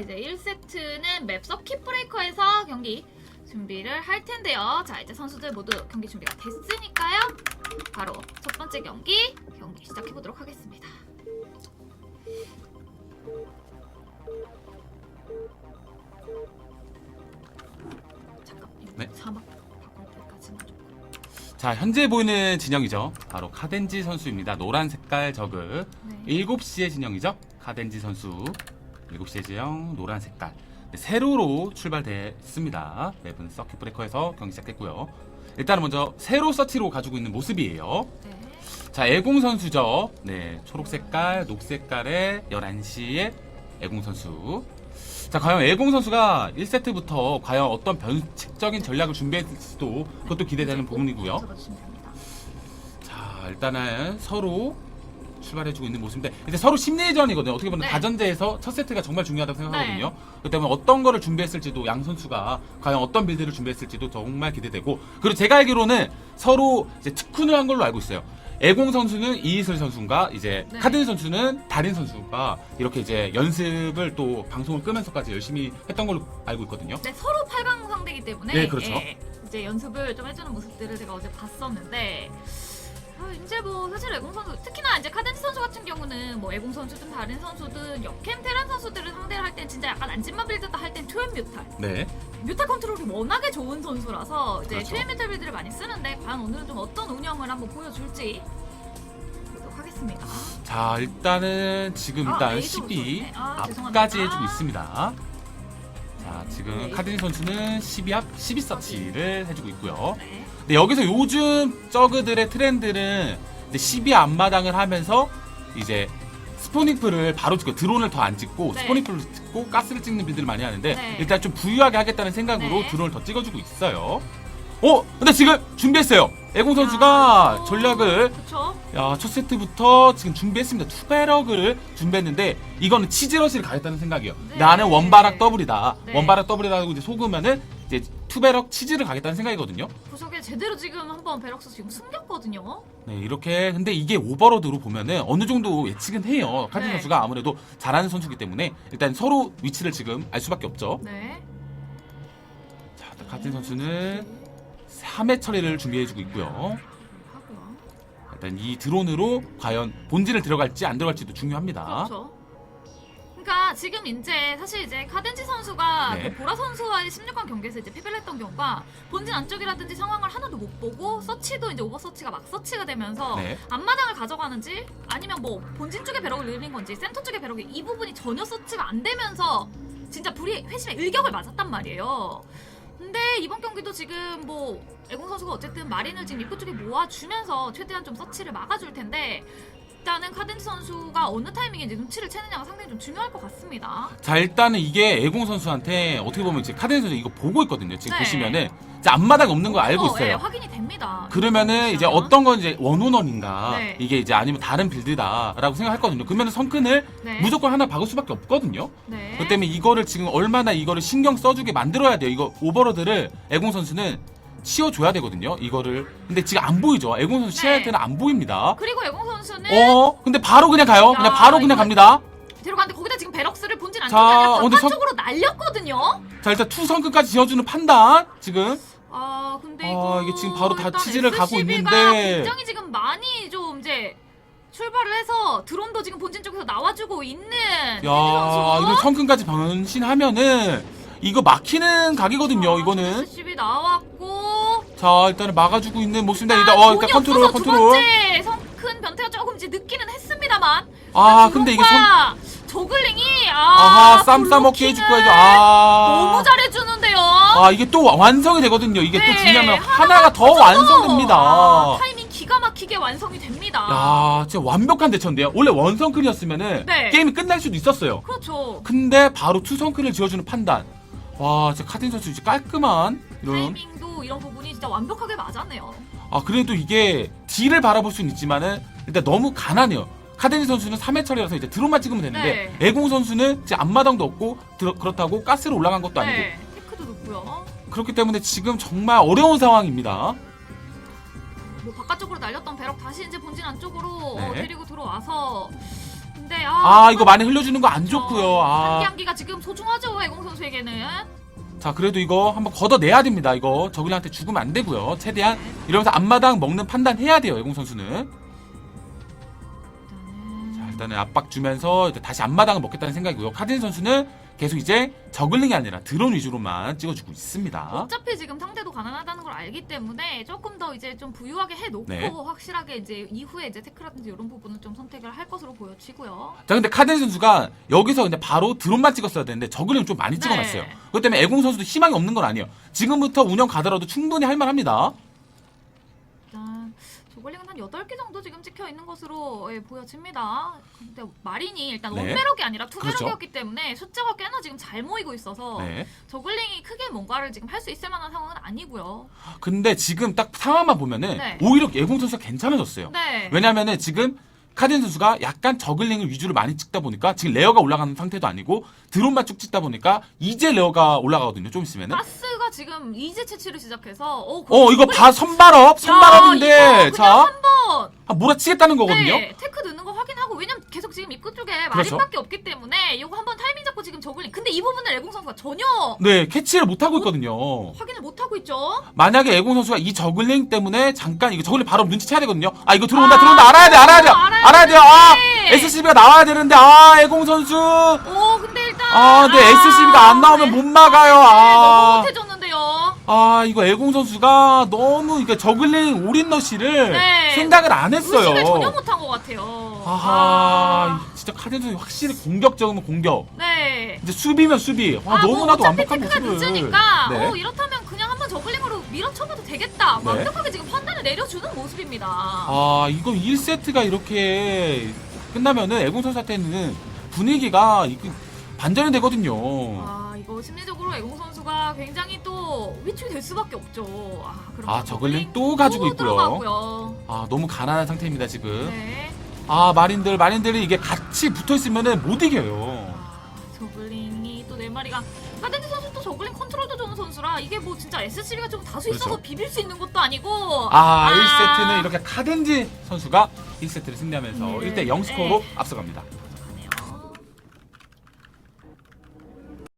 이제 1세트는 맵 서킷 브레이커에서 경기 준비를 할 텐데요. 자, 이제 선수들 모두 경기 준비가 됐으니까요. 바로 첫 번째 경기 경기 시작해 보도록 하겠습니다. 잠깐, 네. 사막 바꿀 때까지만 좀. 자, 현재 보이는 진영이죠. 바로 카덴지 선수입니다. 노란 색깔 저그. 네. 7시의 진영이죠. 카덴지 선수. 7시의 진영, 노란 색깔. 네, 세로로 출발됐습니다. 맵은 서킷 브레이커에서 경기 시작했고요. 일단은 먼저 세로 서치로 가지고 있는 모습이에요. 네. 자, 애공 선수죠. 네, 초록 색깔, 녹 색깔의 11시의 애공 선수. 자, 과연 애공 선수가 1세트부터 과연 어떤 변칙적인 전략을 준비했을지도 그것도 기대되는 부분이고요. 적어주시면 됩니다. 자, 일단은 서로 출발해주고 있는 모습인데 이제 서로 심리전이거든요. 어떻게 보면 네. 다전제에서 첫 세트가 정말 중요하다고 생각하거든요. 그렇기 때문에 어떤 거를 준비했을지도 양 선수가 과연 어떤 빌드를 준비했을지도 정말 기대되고 그리고 제가 알기로는 서로 이제 특훈을 한 걸로 알고 있어요. 애공 선수는 이희슬 선수가 이제 네. 카든 선수는 다린 선수가 이렇게 이제 연습을 또 방송을 끄면서까지 열심히 했던 걸로 알고 있거든요. 네, 서로 8강 상대이기 때문에 네, 그렇죠. 예, 이제 연습을 좀 해주는 모습들을 제가 어제 봤었는데 아, 이제 뭐 사실 애공 선수 특히나 이제 카덴지 선수 같은 경우는 뭐 애공 선수든 다른 선수든 역캠 테란 선수들을 상대를 할 땐 진짜 약간 안진만 빌드다 할 땐 투엠 뮤탈 네. 뮤탈 컨트롤이 워낙에 좋은 선수라서 이제 그렇죠. 투엠 뮤탈 빌드를 많이 쓰는데 과연 오늘은 좀 어떤 운영을 한번 보여줄지 보도록 하겠습니다. 자 일단은 지금 아, 일단 A도 12 좋네. 아, 앞까지 죄송합니다. 해주고 있습니다. 자 지금 네. 카드니 선수는 12앞12 서치를 해주고 있고요. 네. 근데 여기서 요즘 저그들의 트렌드는 이제 12 앞마당을 하면서 이제 스포닝풀을 바로 찍고 드론을 더 안 찍고 네. 스포닝풀을 찍고 가스를 찍는 빌드를 많이 하는데 네. 일단 좀 부유하게 하겠다는 생각으로 네. 드론을 더 찍어주고 있어요. 어 근데 지금 준비했어요. 애공 선수가 아, 전략을 그렇죠. 야, 첫 세트부터 지금 준비했습니다. 투베럭을 준비했는데 이거는 치즈러시를 가겠다는 생각이에요. 네. 나는 원바락 더블이다. 네. 원바락 더블이라고 이제 속으면은 이제 투베럭 치즈를 가겠다는 생각이거든요. 구석에 제대로 지금 한번 베럭스 지금 숨겼거든요. 네, 이렇게 근데 이게 오버로드로 보면은 어느 정도 예측은 해요. 카드 네. 선수가 아무래도 잘하는 선수기 때문에 일단 서로 위치를 지금 알 수밖에 없죠. 네. 자, 카드 선수는 3회 처리를 준비해주고 있고요. 일단 이 드론으로 과연 본진을 들어갈지 안 들어갈지도 중요합니다. 그렇죠. 그러니까 지금 이제 사실 이제 카덴지 선수가 네. 그 보라 선수와의 16강 경기에서 이제 패배를 했던 경우가 본진 안쪽이라든지 상황을 하나도 못 보고 서치도 이제 오버 서치가 막 서치가 되면서 네. 앞마당을 가져가는지 아니면 뭐 본진 쪽에 배럭을 늘린 건지 센터 쪽에 배럭이 이 부분이 전혀 서치가 안 되면서 진짜 불이 회심의 일격을 맞았단 말이에요. 이번 경기도 지금 뭐 애공 선수가 어쨌든 마린을 지금 입구 쪽에 모아주면서 최대한 좀 서치를 막아줄 텐데 일단은 카덴지 선수가 어느 타이밍에 이제 눈치를 채느냐가 상당히 좀 중요할 것 같습니다. 자 일단은 이게 애공 선수한테 어떻게 보면 이제 카덴 선수 이거 보고 있거든요. 지금 네. 보시면은 이제 앞마당 없는 거 알고 어, 예, 있어요. 확인이 됩니다. 그러면은 이제 보시면. 어떤 건 이제 원오원인가 네. 이게 이제 아니면 다른 빌드다라고 생각했거든요. 그러면 성큰을 네. 무조건 하나 박을 수밖에 없거든요. 네. 그 때문에 이거를 지금 얼마나 이거를 신경 써주게 만들어야 돼요. 이거 오버로드를 애공 선수는 치워줘야 되거든요. 이거를 근데 지금 안 보이죠. 애공 선수 할 네. 때는 안 보입니다. 그리고 애공 선수는 어 근데 바로 그냥 가요. 야, 그냥 바로 그냥 이거- 갑니다. 들어가는데 거기다 지금 베럭스를 본진 자, 안쪽에 아니라 어, 근데 선- 바깥쪽으로 날렸거든요. 자 일단 투성크까지 지어주는 판단 지금 아 근데 아, 이거 이게 지금 바로 다 일단 치즈를 가고 SCB 가 있는데. 굉장히 지금 많이 좀 이제 출발을 해서 드론도 지금 본진 쪽에서 나와주고 있는 야, 선수. 이거 성큰까지 변신하면은 이거 막히는 각이거든요. 이거는 SCB 나왔고 자 일단은 막아주고 있는 모습인데 일단 아, 어 일단 컨트롤 없어서 두 컨트롤. 번째 성큰 변태가 조금 이제 늦기는 했습니다만 아 근데 이게 성 저글링이 아 아하 쌈 싸먹게 해줄 거야죠. 아 너무 잘해주는데요. 아 이게 또 완성이 되거든요. 이게 또 네, 중요한 건 하나가 하나가 더 완성됩니다. 아, 타이밍 기가 막히게 완성이 됩니다. 야 진짜 완벽한 대처인데요. 원래 원성클이었으면은 네. 게임이 끝날 수도 있었어요. 그렇죠. 근데 바로 투성클을 지어주는 판단. 와 진짜 카딘 선수 진짜 깔끔한 이런 타이밍도 이런 부분이 진짜 완벽하게 맞았네요. 아 그래도 이게 딜을 바라볼 수는 있지만은 일단 너무 가난해요. 카데니 선수는 3회 처리라서 이제 드론만 찍으면 되는데 애공 선수는 이제 앞마당도 없고 들어- 그렇다고 가스로 올라간 것도 아니고 네, 테크도 높고요. 그렇기 때문에 지금 정말 어려운 상황입니다. 뭐 바깥쪽으로 날렸던 배럭 다시 이제 본진 안쪽으로 어, 네. 데리고 들어와서 근데 아, 아 이거 많이 흘려주는 거 안 좋고요. 한기 아, 한기가 지금 소중하죠 애공 선수에게는. 자 그래도 이거 한번 걷어내야 됩니다. 이거 저글링한테 죽으면 안 되고요. 최대한 이러면서 앞마당 먹는 판단 해야 돼요. 애공 선수는. 일단은 압박 주면서 다시 앞마당을 먹겠다는 생각이고요. 카딘 선수는 계속 이제 저글링이 아니라 드론 위주로만 찍어주고 있습니다. 어차피 지금 상대도 가난하다는 걸 알기 때문에 조금 더 이제 좀 부유하게 해놓고 네. 확실하게 이제 이후에 이제 테크라든지 이런 부분은 좀 선택을 할 것으로 보여지고요. 자 근데 카덴 선수가 여기서 근데 바로 드론만 찍었어야 되는데 저글링 좀 많이 네. 찍어놨어요. 그것 때문에 애공 선수도 희망이 없는 건 아니에요. 지금부터 운영 가더라도 충분히 할만합니다. 일단 조글링은 한 8개 정도 지금 찍혀 있는 것으로 예, 보여집니다. 근데 마린이 일단 네. 원배럭이 아니라 그렇죠. 투배럭이었기 때문에 숫자가 꽤나 지금 잘 모이고 있어서 네. 저글링이 크게 뭔가를 지금 할 수 있을 만한 상황은 아니고요. 근데 지금 딱 상황만 보면은 네. 오히려 애공 선수가 괜찮아졌어요. 네. 왜냐면은 지금 카덴 선수가 약간 저글링을 위주로 많이 찍다 보니까 지금 레어가 올라가는 상태도 아니고 드론만 쭉 찍다 보니까 이제 레어가 올라가거든요. 좀 있으면은. 가스가 지금 이제 채취를 시작해서 어, 어 이거 바 선발업 선발업인데 자 한번 아, 몰아치겠다는 거거든요. 네, 테크 입구 쪽에 그렇죠. 마린밖에 없기 때문에 이거 한번 타이밍 잡고 지금 저글링 근데 이 부분을 애공 선수가 전혀 네 캐치를 못 하고 있거든요. 확인을 못 하고 있죠. 만약에 애공 선수가 이 저글링 때문에 잠깐 이거 저글링 바로 눈치채야 되거든요. 아 이거 들어온다 아, 들어온다 알아야 돼 알아야 돼 알아야 알아야 돼요. 아 되는데. SCB가 나와야 되는데 아 애공 선수 오 근데 일단 아 근데 SCB가 안 나오면 못 막아요. 네, 너무 아. 못해줬는데요. 아 이거 애공 선수가 너무 이게 저글링 올인러시를 네. 생각을 안 했어요. 의식을 전혀 못한 것 같아요. 아하 진짜 카덴 선수 확실히 공격적이면 공격. 네. 이제 수비면 수비. 와 아, 뭐 너무나도 어차피 완벽한 테크가 모습을. 늦으니까 네. 어, 이렇다면 그냥 한번 저글링으로 밀어쳐봐도 되겠다. 네. 완벽하게 지금 판단을 내려주는 모습입니다. 아 이거 1세트가 이렇게 끝나면은 애공 선수한테는 분위기가 반전이 되거든요. 아 이거 심리적으로 애공 선수가 굉장히 또 위축이 될 수밖에 없죠. 아, 그럼 아, 저글링 또 가지고 있고요. 들어가고요. 아 너무 가난한 상태입니다 지금. 네. 아 마린들 마린들이 이게 같이 붙어 있으면은 못 이겨요. 아, 저글링이 또 네 마리가 카덴지 선수 또 저글링 컨트롤도 좋은 선수라 이게 뭐 진짜 SCB가 좀 다수 있어서 그렇죠. 비빌 수 있는 것도 아니고 아, 아. 1세트는 이렇게 카덴지 선수가 1세트를 승리하면서 네. 1대 0 스코어로 네. 앞서갑니다.